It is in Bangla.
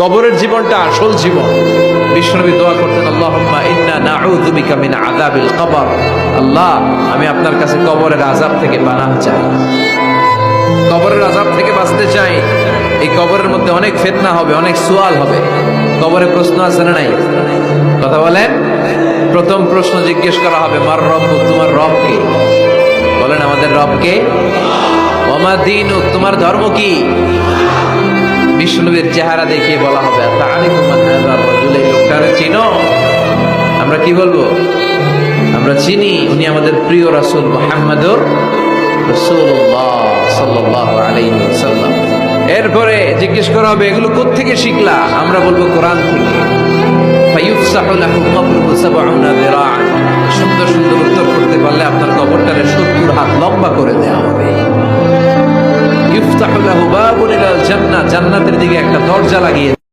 কবরের জীবনটা আসল জীবন। বিশ্বনবী দোয়া করতেন, আল্লাহুম্মা ইন্না নাউযু বিকা মিন আযাবিল কবর। আল্লাহ, আমি আপনার কাছে কবরের আযাব থেকে পানাহ চাই। কবরের আযাব থেকে বাঁচতে চাই, এই কবরের মধ্যে অনেক ফিতনা হবে, অনেক সুয়াল হবে। কবরে প্রশ্ন আছে না নাই? কথা বলেন। প্রথম প্রশ্ন জিজ্ঞেস করা হবে, মার রব, তোমার রব কে? বলেন, আমাদের রব কে? ওমা দিন তোমার ধর্ম কি? বিষ্ণুবীর চেহারা দেখিয়ে বলা হবে চিনো? আমরা কি বলব? আমরা চিনি, উনি আমাদের প্রিয় রাসূল ওয়াসাল্লাম। এরপরে জিজ্ঞেস করা হবে, এগুলো কোত্থেকে শিখলা? আমরা বলব, কোরআন থেকে। আপনার কবরটারে 70 হাত লম্বা করে দেওয়া হবে। ইলাল জান্নাতের দিকে একটা দরজা লাগিয়ে